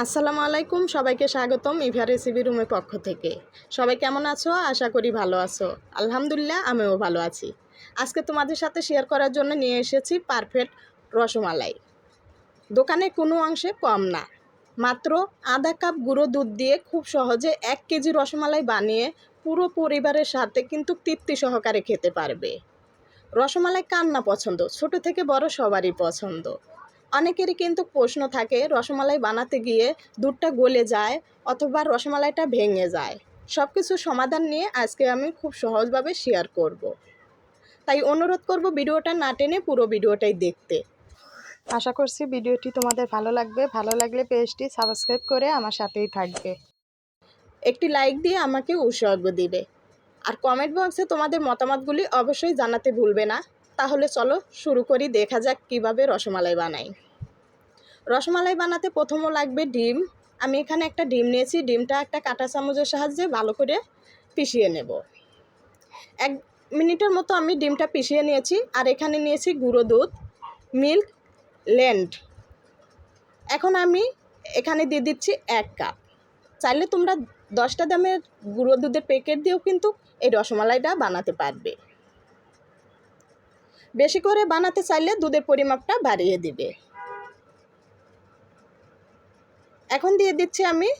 আসসালামু আলাইকুম, সবাইকে স্বাগতম ইভা রেসিপি রুমের পক্ষ থেকে। সবাই কেমন আছো? আশা করি ভালো আছো। আলহামদুলিল্লাহ, আমিও ভালো আছি। আজকে তোমাদের সাথে শেয়ার করার জন্য নিয়ে এসেছি পারফেক্ট রসমালাই। দোকানে কোনো অংশে কম না। মাত্র আধা কাপ গুঁড়ো দুধ দিয়ে খুব সহজে এক কেজি রসমালাই বানিয়ে পুরো পরিবারের সাথে কিন্তু তৃপ্তি সহকারে খেতে পারবে। রসমালাই কার না পছন্দ? ছোট থেকে বড় সবারই পছন্দ। অনেকেরই কিন্তু প্রশ্ন থাকে রসমালাই বানাতে গিয়ে দুধটা গলে যায় অথবা রসমালাইটা ভেঙে যায়। সব কিছু সমাধান নিয়ে আজকে আমি খুব সহজভাবে শেয়ার করব। তাই অনুরোধ করব ভিডিওটা না টেনে পুরো ভিডিওটাই দেখতে। আশা করছি ভিডিওটি তোমাদের ভালো লাগবে। ভালো লাগলে পেজটি সাবস্ক্রাইব করে আমার সাথেই থাকবে। একটি লাইক দিয়ে আমাকে উৎসর্গ দিবে। আর কমেন্ট বক্সে তোমাদের মতামতগুলি অবশ্যই জানাতে ভুলবে না। তাহলে চলো শুরু করি, দেখা যাক কীভাবে রসমালাই বানাই। রসমালাই বানাতে প্রথমও লাগবে ডিম। আমি এখানে একটা ডিম নিয়েছি, ডিমটা একটা কাঁটা চামচের সাহায্যে ভালো করে পিষিয়ে নেব। এক মিনিটের মতো আমি ডিমটা পিষিয়ে নিয়েছি, আর এখানে নিয়েছি গুঁড়ো দুধ, মিল্ক ল্যান্ড এখন আমি এখানে দিয়ে দিচ্ছি এক কাপ। চাইলে তোমরা দশটা দামের গুঁড়ো দুধের প্যাকেট দিয়েও কিন্তু এই রসমালাইটা বানাতে পারবে। বেশি করে বানাতে চাইলে দুধের পরিমাপটা বাড়িয়ে দিবে। এখন দিয়ে দিচ্ছি আমি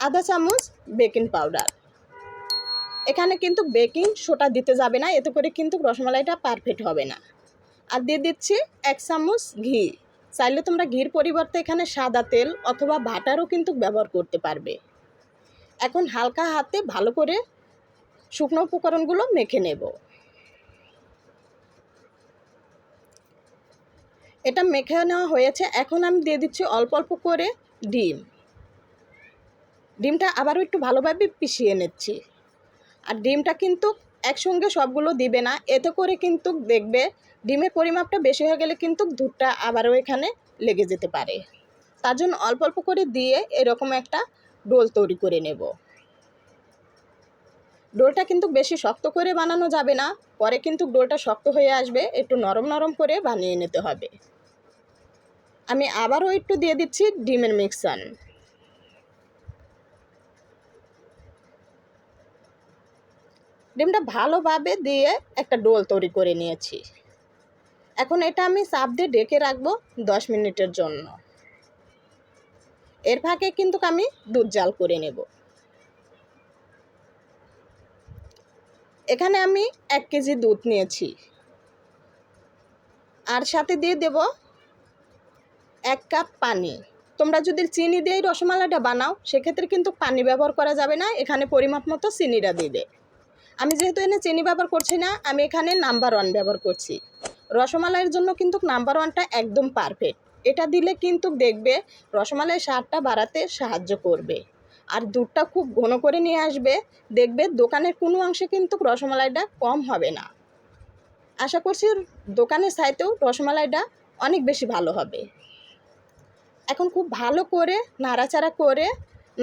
আধা চামচ বেকিং পাউডার। এখানে কিন্তু বেকিং সোটা দিতে যাবে না, এতে করে কিন্তু রসমালাইটা পারফেক্ট হবে না। আর দিয়ে দিচ্ছি এক চামচ ঘি। চাইলে তোমরা ঘির পরিবর্তে এখানে সাদা তেল অথবা বাটারও কিন্তু ব্যবহার করতে পারবে। এখন হালকা হাতে ভালো করে শুকনো উপকরণগুলো মেখে নেব। এটা মেখে নেওয়া হয়েছে। এখন আমি দিয়ে দিচ্ছি অল্প অল্প করে ডিম। ডিমটা আবারও একটু ভালোভাবে পিষিয়ে নিচ্ছি। আর ডিমটা কিন্তু একসঙ্গে সবগুলো দিবে না। এতে করে কিন্তু দেখবে ডিমের পরিমাপটা বেশি হয়ে গেলে কিন্তু দুধটা আবারও এখানে লেগে যেতে পারে। তার জন্য অল্প অল্প করে দিয়ে এরকম একটা ডোল তৈরি করে নেব। ডোলটা কিন্তু বেশি শক্ত করে বানানো যাবে না। পরে কিন্তু ডোলটা শক্ত হয়ে আসবে। একটু নরম নরম করে বানিয়ে নিতে হবে। আমি আবারও একটু দিয়ে দিচ্ছি ডিমের মিক্সান ডিমটা ভালোভাবে দিয়ে একটা ডোল তৈরি করে নিয়েছি। এখন এটা আমি চাপ দিয়ে ডেকে রাখব দশ মিনিটের জন্য। এর ফাঁকে কিন্তু আমি দুধ জাল করে নেব। এখানে আমি এক কেজি দুধ নিয়েছি। আর সাথে দিয়ে দেব এক কাপ পানি। তোমরা যদি চিনি দিয়ে রসমালাইটা বানাও, সেক্ষেত্রে কিন্তু পানি ব্যবহার করা যাবে না, এখানে পরিমাপ মতো চিনিটা দিবে আমি যেহেতু এনে চিনি ব্যবহার করছি না, আমি এখানে নাম্বার ওয়ান ব্যবহার করছি। রসমালাইয়ের জন্য কিন্তু নাম্বার ওয়ানটা একদম পারফেক্ট। এটা দিলে কিন্তু দেখবে রসমালাইয়ের স্বাদটা বাড়াতে সাহায্য করবে। আর দুধটা খুব ঘন করে নিয়ে আসবে, দেখবে দোকানের কোনো অংশে কিন্তু রসমালাইটা কম হবে না। আশা করছি দোকানের সাইতেও রসমালাইটা অনেক বেশি ভালো হবে। এখন খুব ভালো করে নাড়াচাড়া করে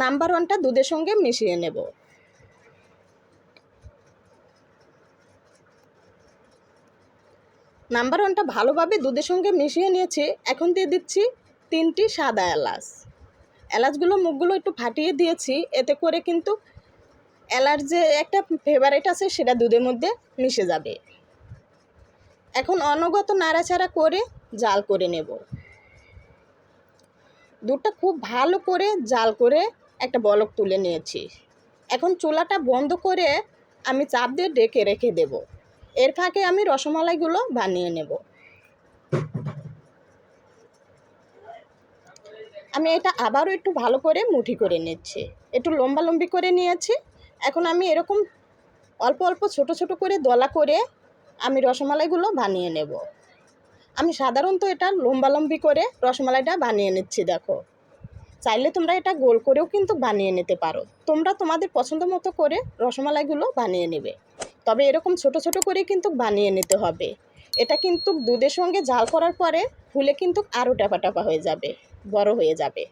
নাম্বার ওয়ানটা দুধের সঙ্গে মিশিয়ে নেব। নাম্বার ওয়ানটা ভালোভাবে দুধের সঙ্গে মিশিয়ে নিয়েছি। এখন দিয়ে দিচ্ছি তিনটি সাদা এলাচ। এলাচগুলো, মুখগুলো একটু ফাটিয়ে দিয়েছি। এতে করে কিন্তু এলার যে একটা ফেভারেট আছে, সেটা দুধের মধ্যে মিশে যাবে। এখন অনগত নাড়াচাড়া করে জাল করে নেব। দুধটা খুব ভালো করে জাল করে একটা বলক তুলে নিয়েছি। এখন চুলাটা বন্ধ করে আমি চাপ দিয়ে ডেকে রেখে দেব। এর ফাঁকে আমি রসমালাইগুলো বানিয়ে নেব। আমি এটা আবারও একটু ভালো করে মুঠি করে নিচ্ছি। একটু লম্বা লম্বি করে নিয়েছি। এখন আমি এরকম অল্প অল্প ছোট ছোট করে দলা করে আমি রসমালাইগুলো বানিয়ে নেব। আমি সাধারণত এটা লম্বালম্বি করে রসমালাইটা বানিয়ে নিচ্ছি, দেখো। চাইলে তোমরা এটা গোল করেও কিন্তু বানিয়ে নিতে পারো। তোমরা তোমাদের পছন্দ মতো করে রসমালাইগুলো বানিয়ে নেবে। তবে এরকম ছোট ছোট করে কিন্তু বানিয়ে নিতে হবে। এটা কিন্তু দুধের সঙ্গে জাল করার পরে ফুলে কিন্তু আরও টাপা টাপা হয়ে যাবে, বড় হয়ে যাবে।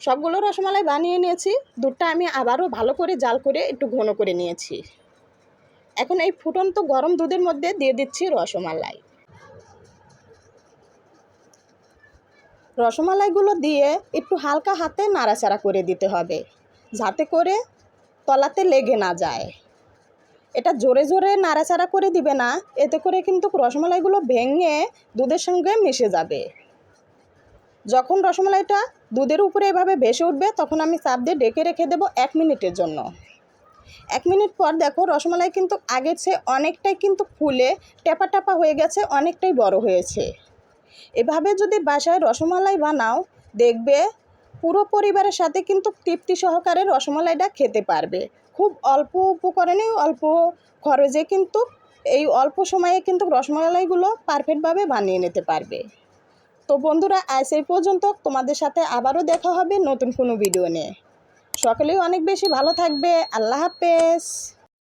সবগুলো রসমালাই বানিয়ে নিয়েছি। দুধটা আমি আবারও ভালো করে জাল করে একটু ঘন করে নিয়েছি। এখন এই ফুটন্ত গরম দুধের মধ্যে দিয়ে দিচ্ছি রসমালাই। রসমালাইগুলো দিয়ে একটু হালকা হাতে নাড়াচাড়া করে দিতে হবে, যাতে করে তলাতে লেগে না যায়। এটা জোরে জোরে নাড়াচাড়া করে দিবে না, এতে করে কিন্তু রসমালাইগুলো ভেঙে দুধের সঙ্গে মিশে যাবে। যখন রসমালাইটা দুধের উপরে এভাবে ভেসে উঠবে, তখন আমি চাপ দিয়ে ডেকে রেখে দেবো এক মিনিটের জন্য। এক মিনিট পর দেখো রসমালাই কিন্তু আগের চেয়ে অনেকটাই কিন্তু ফুলে, টেপা টাপা হয়ে গেছে, অনেকটাই বড় হয়েছে। এভাবে যদি বাসায় রসমালাই বানাও, দেখবে পুরো পরিবারের সাথে কিন্তু তৃপ্তি সহকারে রসমালাইটা খেতে পারবে। খুব অল্প উপকরণে, অল্প খরচে কিন্তু এই অল্প সময়ে কিন্তু রসমালাইগুলো পারফেক্টভাবে বানিয়ে নিতে পারবে। তো বন্ধুরা, আজ এই পর্যন্ত। তোমাদের সাথে আবারও দেখা হবে নতুন কোনো ভিডিও নিয়ে। সকলেই অনেক বেশি ভালো থাকবে। আল্লাহ হাফেজ।